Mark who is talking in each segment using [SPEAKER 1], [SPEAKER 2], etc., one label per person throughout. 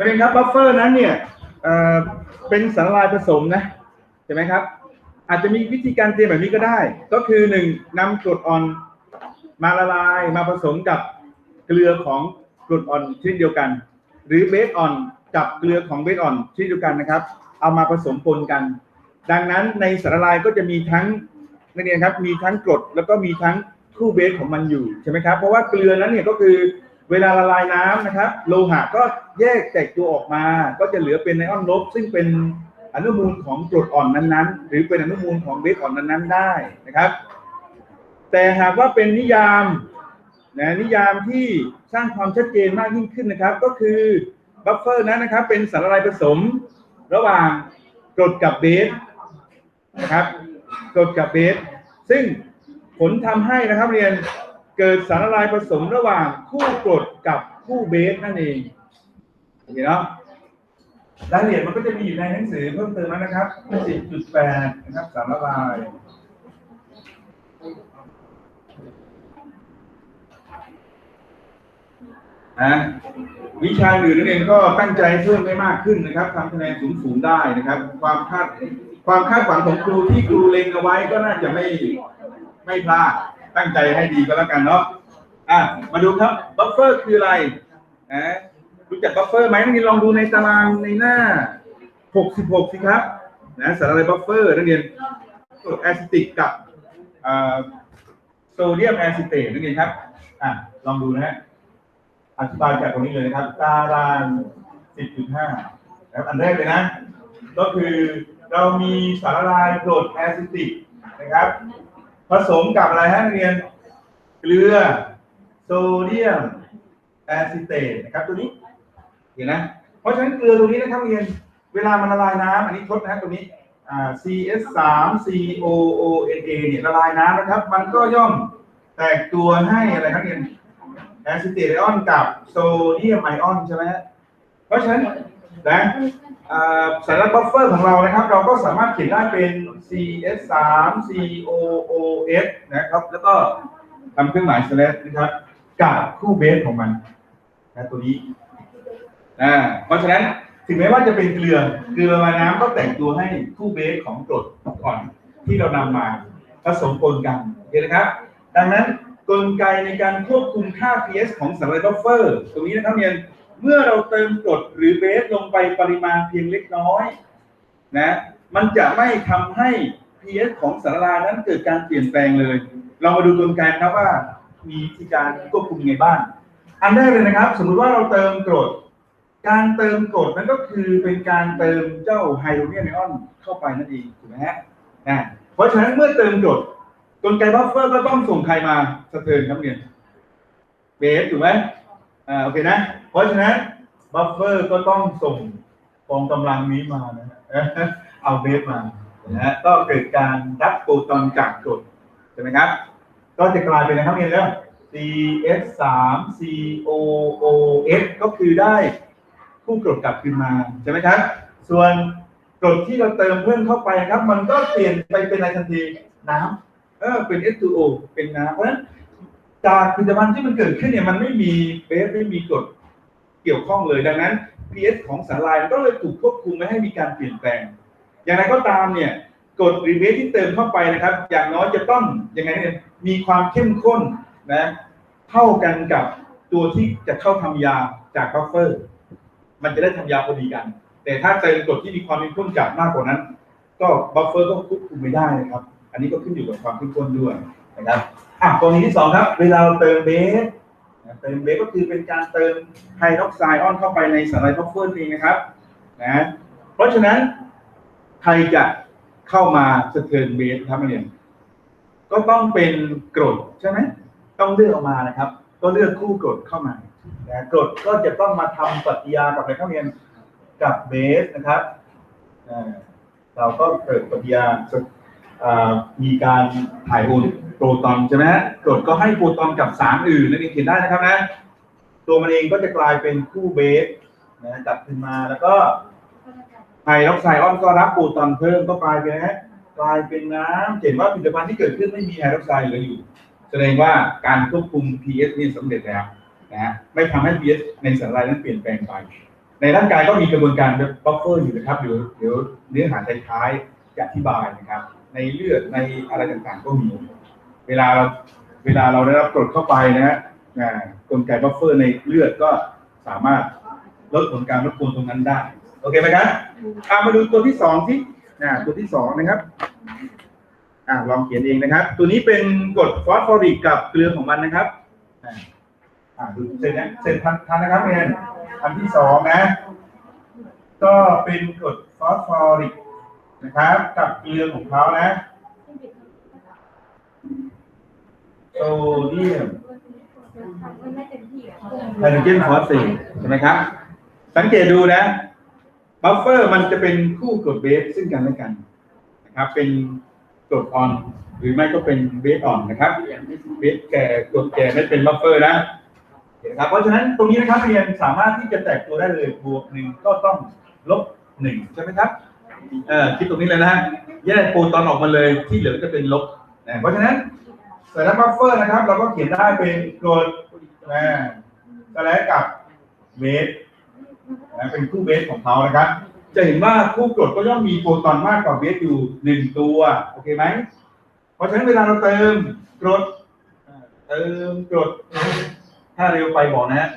[SPEAKER 1] ประเด็นครับบัฟเฟอร์นั้นเนี่ยเออเป็นสารละลายผสมนะใช่ไหมครับ อาจจะมีวิธีการเตรียมแบบนี้ก็ได้ ก็คือหนึ่งนำกรดอ่อนมาละลายมาผสมกับเกลือของกรดอ่อนชนิดเดียวกัน หรือเบสอ่อนกับเกลือของเบสอ่อนชนิดเดียวกันนะครับ เอามาผสมปนกัน ดังนั้นในสารละลายก็จะมีทั้งนักเรียนครับมีทั้งกรดแล้วก็มีทั้งคู่เบสของมันอยู่ใช่ไหมครับเพราะว่าเกลือนั้นเนี่ยก็คือ เวลาละลายน้ำนะครับโลหะก็แยกแตกตัวออกมา ก็จะเหลือเป็นไอออนลบ ซึ่งเป็นอนุมูลของกรดอ่อนนั้นๆ หรือเป็นอนุมูลของเบสอ่อนนั้นๆ ได้นะครับ แต่หากว่าเป็นนิยามนะนิยามที่สร้างความชัดเจนมากยิ่งขึ้นนะครับ ก็คือบัฟเฟอร์นั้นนะครับ เป็นสารละลายผสมระหว่างกรดกับเบสนะครับกรดกับเบสซึ่งผลทำให้นะครับเรียน เกิดสารละลายผสมระหว่างคู่กรดกับคู่เบสนั่นเองโอเคเนาะรายละเอียดมันก็จะมีอยู่ในหนังสือเพิ่มเติมนะครับ10.8นะครับสารละลายนะวิชาอื่นนักเรียนก็ตั้งใจเพิ่มได้มากขึ้นนะครับทำคะแนนสูงๆได้นะครับ ความคาดความคาดหวังของครูที่ครูเล็งเอาไว้ก็น่าจะไม่ไม่พลาด ตั้งใจให้ดีก็แล้วกันเนาะอะมาดูครับบัฟเฟอร์คืออะไรนะรู้จักบัฟเฟอร์ไหมนักเรียนลองดูในตารางในหน้า 66 สิครับนะสารอะไรบัฟเฟอร์นักเรียนกรดแอซิติกกับโซเดียมแอซิเตตนักเรียนครับ อะ ลองดูนะฮะ อธิบายจากตรงนี้เลยนะครับ ตาราง 10.5นะครับอันแรกเลยนะ ก็คือเรามีสารละลายกรดแอซิติกนะครับ ผสมกับอะไรฮะนักเรียน เกลือโซเดียมแอซิเตตนะครับตัวนี้เห็นนะ เพราะฉะนั้นเกลือตัวนี้นะครับนักเรียน เวลามันละลายน้ำอันนี้ทดนะตัวนี้อ่า CS3 COONA เนี่ยละลายน้ำนะครับ มันก็ย่อมแตกตัวให้อะไรครับเรียนแอซิเตตไอออนกับโซเดียมไอออนใช่ไหมฮะเพราะฉะนั้น นะสารบัฟเฟอร์ของเรานะครับ เราก็สามารถเขียนได้เป็น CS3 COOS นะครับ แล้วก็ทำเครื่องหมาย slash นะครับกับคู่เบสของมันนะตัวนี้อ่าเพราะฉะนั้นถึงแม้ว่าจะเป็นเกลือเกลือละลายน้ำก็แต่งตัวให้คู่เบสของกรดก่อนที่เรานำมาผสมปนกันโอเคนะครับ ดังนั้นกลไกในการควบคุมค่า pH ของสารบัฟเฟอร์ ตรงนี้นะครับเรียน เมื่อเราเติมกรดหรือเบสลงไปปริมาณเพียงเล็กน้อยนะมันจะไม่ทำให้ pH ของสารละลานั้นเกิดการเปลี่ยนแปลงเลย เรามาดูกลไกนะครับว่า มีวิธีการควบคุมไงบ้างอันแรกเลยนะครับ สมมุติว่าเราเติมกรด การเติมกรดนั้นก็คือเป็นการเติมเจ้าไฮโดรเจนไอออนเข้าไปนั่นเองถูกไหมฮะนะเพราะฉะนั้นเมื่อเติมกรดกลไกบัฟเฟอร์ก็ต้องส่งใครมาสะเทินครับเนี่ยเบสถูกไหมอ่าโอเคนะ เพราะฉะนั้นบัฟเฟอร์ก็ต้องส่งกองกำลังนี้มานะเอาเบสมานะก็เกิดการรับโปรตอนจากกรดใช่ไหมครับ ก็จะกลายเป็นนะครับเนี่ยแล้ว CS 3 COOS ก็คือได้คู่กรดกลับคืนมาใช่ไหมครับ ส่วนกรดที่เราเติมเพิ่มเข้าไปครับ มันก็เปลี่ยนไปเป็นอะไรทันทีน้ำเออเป็น H2O เป็นน้ำเพราะฉะนั้นจากผลิตภัณฑ์ที่มันเกิดขึ้นเนี่ยมันไม่มีเบสไม่มีกรด เกี่ยวข้องเลยดังนั้น pH ของสารลายมันก็เลยถูกควบคุมไม่ให้มีการเปลี่ยนแปลง อย่างไรก็ตามเนี่ยกรดรือเบสที่เติมเข้าไปนะครับ อย่างน้อยจะต้องยังไงเนี่ยมีความเข้มข้นนะเท่ากันกับตัวที่จะเข้าทำยาจากบัฟเฟอร์ มันจะได้ทำยาพอดีกัน แต่ถ้าเติมกรดที่มีความเข้มข้นจัดมากกว่านั้น ก็บัฟเฟอร์ก็ควบคุมไม่ได้นะครับ อันนี้ก็ขึ้นอยู่กับความเข้มข้นด้วยนะครับอะกรณีที่สองครับ เวลาเราเติมเบส เติมเบสก็คือเป็นการเติมไฮดรอกไซด์ออนเข้าไปในสารไลบัฟเฟอร์เองนะครับนะเพราะฉะนั้นใครจะเข้ามาสเทือนเบสครับนักเรียนก็ต้องเป็นกรดใช่ไหมต้องเลือกออกมานะครับ ก็เลือกคู่กรดเข้ามานะกรดก็จะต้องมาทำปฏิกิริยากับอะไรครับนักเรียนกับเบสนะครับเราก็เกิดปฏิกิริยาอ่ามีการถ่ายโอน โปรตอนใช่ไหมฮะกรดก็ให้โปรตอนกับสารอื่นนั่นเองเขียนได้นะครับนะ ตัวมันเองก็จะกลายเป็นคู่เบสนะกลับขึ้นมาแล้วก็ไฮดรอกไซด์ออนก็รับโปรตอนเพิ่มก็กลายเป็นนะกลายเป็นน้ำเห็นว่าผลิตภัณฑ์ที่เกิดขึ้นไม่มีไฮดรอกไซด์เหลืออยู่ แสดงว่าการควบคุม pH นี่สำเร็จแล้วนะฮะไม่ทำให้ pH ในสารละลายนั้นเปลี่ยนแปลงไป ในร่างกายก็มีกระบวนการบัฟเฟอร์อยู่นะครับเดี๋ยวเดี๋ยวเนื้อหาท้ายๆจะอธิบายนะครับ ในเลือดในอะไรต่างๆก็มี เวลาเราเวลาเราได้รับกรดเข้าไปนะฮะอ่ากลไกบัฟเฟอร์ในเลือดก็สามารถลดผลการรบกวนตรงนั้นได้ โอเคไหมครับอามาดูตัวที่สองที่อ่ตัวที่สองนะครับอ่าลองเขียนเองนะครับ ตัวนี้เป็นกรดฟอสฟอริกกับเกลือของมันนะครับอ่าดูเสร็จนะเสร็จทันทันนะครับเรียนอันที่สองนะ ก็เป็นกรดฟอสฟอริกนะครับ กับเกลือของเขานะ โซเดียมไฮโดรเจนฟอสเฟตใช่ไหมครับ สังเกตดูนะ บัฟเฟอร์มันจะเป็นคู่กรดเบสซึ่งกันและกันนะครับ เป็นกรดออน หรือไม่ก็เป็นเบสออนนะครับ เบสแก่กรดแก่ไม่เป็นบัฟเฟอร์นะเห็นไหมครับ เพราะฉะนั้นตรงนี้นะครับเรียนสามารถที่จะแตกตัวได้เลยบวกหนึ่งก็ต้องลบหนึ่งใช่ไหมครับเออคิดตรงนี้เลยนะฮะแยกโปรตอนออกมาเลยที่เหลือจะเป็นลบนะเพราะฉะนั้น แต่ละบัฟเฟอร์นะครับ เราก็เขียนได้เป็นกรดนะสแลกกับเบสนะเป็นคู่เบสของเขานะครับ จะเห็นว่าคู่กรดก็ย่อมมีโปรตอนมากกว่าเบสอยู่หนึ่งตัวโอเคไหมเพราะฉะนั้นเวลาเราเติมกรดเติมกรด ถ้าเร็วไปบอกนะฮะ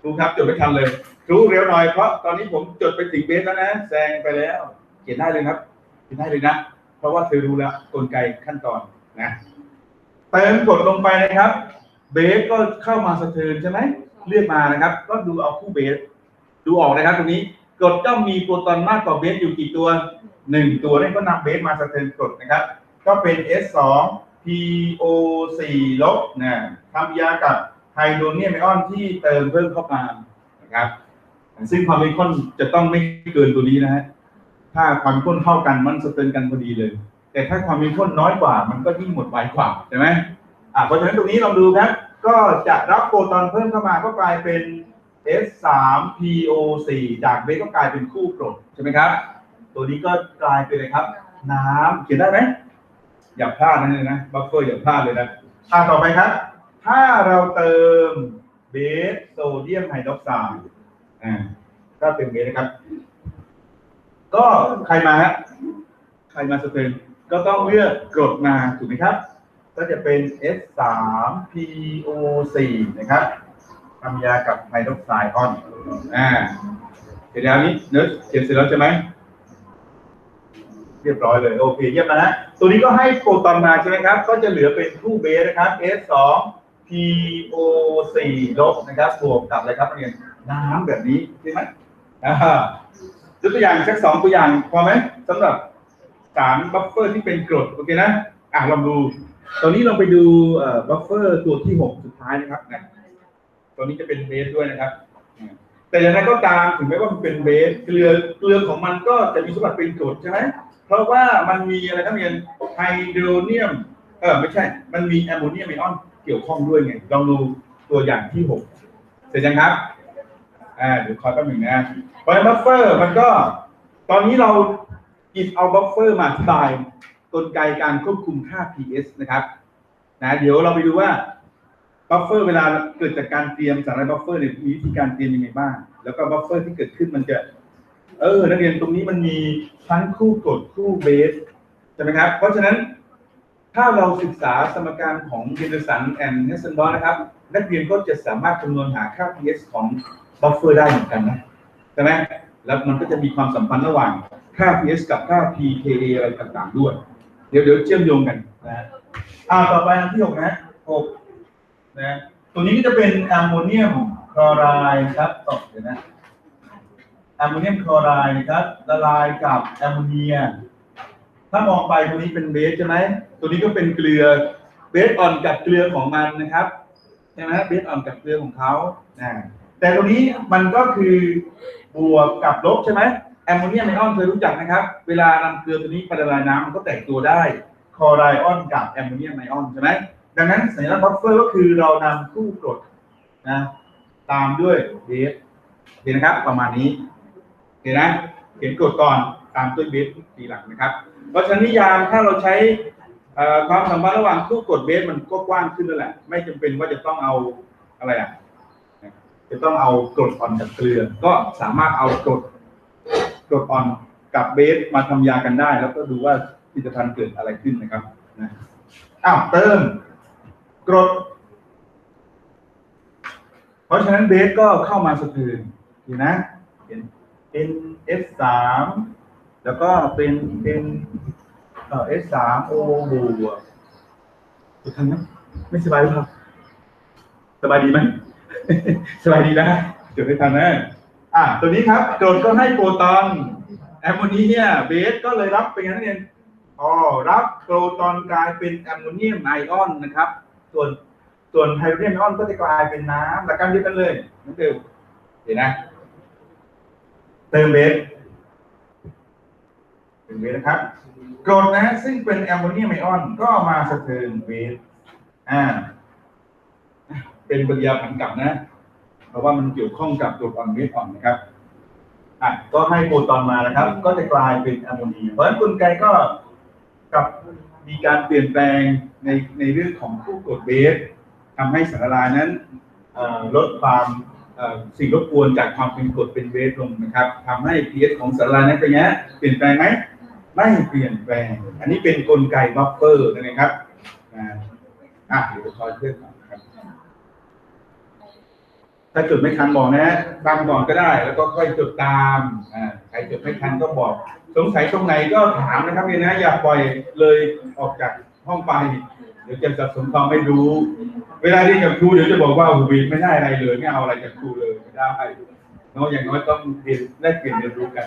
[SPEAKER 1] ครูครับจดไม่ทันเลยครูเร็วหน่อยเพราะตอนนี้ผมจดไปถึงเบสแล้วนะแซงไปแล้ว เขียนได้เลยครับเขียนได้เลยนะ เพราะว่าเธอรู้แล้วกลไกขั้นตอนนะ เติมกดลงไปนะครับเบสก็เข้ามาสะเทือนใช่ไหมเลือกมานะครับ ก็ดูเอาคู่เบส ดูออกนะครับตรงนี้กดต้องมีโปรตอนมากกว่าเบสอยู่กี่ตัวหนึ่งตัวนี่ก็นำเบสมาสะเทือนกดนะครับ ก็เป็น S2 PO4 ลบนะทำยากับไฮโดรเนียมไอออนที่เติมเพิ่มเข้ามานะครับ ซึ่งความเข้มข้นจะต้องไม่เกินตัวนี้นะฮะถ้าความเข้มข้นเท่ากันมันสะเตินกันพอดีเลย แต่ถ้าความเข้มข้นน้อยกว่า มันก็ยิ่งหมดไวกว่าใช่ไหมอ่าเพราะฉะนั้นตรงนี้ลองดูครับ ก็จะรับโปรตอนเพิ่มเข้ามาก็กลายเป็น S3PO4 จากเบสก็กลายเป็นคู่กรดใช่ไหมครับ ตัวนี้ก็กลายเป็นอะไรครับ น้ำเขียนได้ไหมอย่าพลาดนะเลยนะบัฟเฟอร์อย่าพลาดเลยนะอ่าต่อไปครับ ถ้าเราเติมเบสโซเดียมไฮดรอกไซด์อ่าก็เติมเบสนะครับ ก็ใครมาฮะใครมาสเตน ก็ต้องเลือกกรดมาถูกไหมครับ ก็จะเป็น S3PO4 นะครับทำยากับไฮดรอกไซด์ออนอ่าเสร็จแล้วนี้เนื้อเขียนเสร็จแล้วใช่ไหมเรียบร้อยเลย โอเคเยี่ยมนะตัวนี้ก็ให้โปรตอนมาใช่ไหมครับ ก็จะเหลือเป็นคู่เบสนะครับ S2 PO4 ลบนะครับบวกกับอะไรครับเรียนน้ำแบบนี้ใช่ไหมอ่ายกตัวอย่างสักสองตัวอย่างพอไหมสำหรับ สารบัฟเฟอร์ที่เป็นกรดโอเคนะอะลองดู ตอนนี้ลองไปดูบัฟเฟอร์ตัวที่หกสุดท้ายนะครับนะตัวนี้จะเป็นเบสด้วยนะครับ แต่อย่างไรก็ตามถึงแม้ว่ามันเป็นเบสเกลือเกลือของมันก็จะมีสมบัติเป็นกรดใช่ไหมเพราะว่ามันมีอะไรครับเรียนไฮโดรเนียมเออไม่ใช่ มันมีแอมโมเนียมไอออนเกี่ยวข้องด้วยไงลองดูตัวอย่างที่หกเสร็จยังครับอ่าเดี๋ยวคอยแป๊บหนึ่งนะเพราะบัฟเฟอร์มันก็ ตอนนี้เรา หยิบเอาบัฟเฟอร์มาอธิบายกลไกการควบคุมค่า pH นะครับนะเดี๋ยวเราไปดูว่าบัฟเฟอร์เวลาเกิดจากการเตรียมสารบัฟเฟอร์เนี่ยมีวิธีการเตรียมยังไงบ้าง แล้วก็บัฟเฟอร์ที่เกิดขึ้นมันจะ เออ นักเรียนตรงนี้มันมีทั้งคู่กดคู่เบสใช่ไหมครับ เพราะฉะนั้นถ้าเราศึกษาสมการของเดนสันแอนด์เนสเซนบอสนะครับ นักเรียนก็จะสามารถคำนวณหาค่า pH ของบัฟเฟอร์ได้เหมือนกันนะใช่ไหม แล้วมันก็จะมีความสัมพันธ์ระหว่างค่า pH กับค่า pKa อะไรต่างๆด้วย เดี๋ยวเดี๋ยวเชื่อมโยงกันนะอ่าต่อไปอันที่หกนะหกนะตัวนี้ก็จะเป็นแอมโมเนียมคลอไรด์ครับต่อเดี๋ยวนะแอมโมเนียมคลอไรด์นะครับละลายกับแอมโมเนีย ถ้ามองไปตัวนี้เป็นเบสใช่ไหมตัวนี้ก็เป็นเกลือเบสอ่อนกับเกลือของมันนะครับใช่ไหมเบสอ่อนกับเกลือของเขาอ่า แต่ตัวนี้มันก็คือบวกกับลบใช่ไหมแอมโมเนียมไอออนเคยรู้จักนะครับ เวลานำเกลือตัวนี้ไปละลายน้ำมันก็แตกตัวได้คลอไรออนกับแอมโมเนียมไอออนใช่ไหมดังนั้นสัญลักษณ์บัฟเฟอร์ก็คือเรานำคู่กรดนะตามด้วยเบสเห็นนะครับ ประมาณนี้เห็นนะเห็นกดก่อนตามด้วยเบสทีหลังนะครับ เพราะฉะนั้นนิยามถ้าเราใช้ความสัมพันธ์ระหว่างคู่กดเบสมันก็กว้างขึ้นแล้วแหละ ไม่จำเป็นว่าจะต้องเอาอะไรอะจะ ต้องเอากรดอ่อนกับเกลือ ก็สามารถเอากรดกรดอ่อนกับเบสมาทำยากันได้ แล้วก็ดูว่าผลิตภัณฑ์เกิดอะไรขึ้นนะครับนะอ้าวเติมกรด เพราะฉะนั้นเบสก็เข้ามาสะทืนดีนะเป็น N S สามแล้วก็เป็นเป็นเอ่อ S สาม O บวกถูกทันไหมไม่สบายหรือเปล่าสบายดีไหม สบายดีนะจดไม่ทันนะอะตัวนี้ครับกรดก็ให้โปรตอนแอมโมเนียเบสก็เลยรับเป็นไงนั่นเองอ๋อรับโปรตอนกลายเป็นแอมโมเนียมไอออนนะครับ ส่วนส่วนไฮโดรเจนไอออนก็จะกลายเป็นน้ำหลักการเดียวกันเลยนั่นเดิมเห็นนะ เติมเบสเติมเบสนะครับกรดนะซึ่งเป็นแอมโมเนียมไอออนก็มาสะเทินเบสอ่า เป็นปฏิกิริยาผันกลับนะ เพราะว่ามันเกี่ยวข้องกับกรดอ่อนเบสอ่อนนะครับอะก็ให้โปรตอนมานะครับ ก็จะกลายเป็นแอมโมเนียเพราะฉะนั้นกลไกก็กับมีการเปลี่ยนแปลงในในเรื่องของคู่กรดเบสทำให้สารละลายนั้นลดความสิ่งรบกวนจากความเป็นกรดเป็นเบสลงนะครับทำให้ pH ของสารละลายนั้นเป็นไงเปลี่ยนแปลงไหมไม่เปลี่ยนแปลง อันนี้เป็นกลไกบัฟเฟอร์นะครับอ่าอะเดี๋ยวจะคอยเพื่อน ถ้าจุดไม่ทันบอกนะตามก่อนก็ได้ แล้วก็ค่อยจุดตามอ่าใครจุดไม่ทันก็บอก สงสัยตรงไหนก็ถามนะครับเนี่ยนะอย่าปล่อยเลยออกจากห้องไป เดี๋ยวจะสับสนความไม่รู้ เวลาที่กับครูเดี๋ยวจะบอกว่าหูวีไม่ได้อะไรเลย ไม่เอาอะไรจากครูเลยไม่ได้เนาะอย่างน้อยต้องเรียนแลกเปลี่ยนเรียนรู้กัน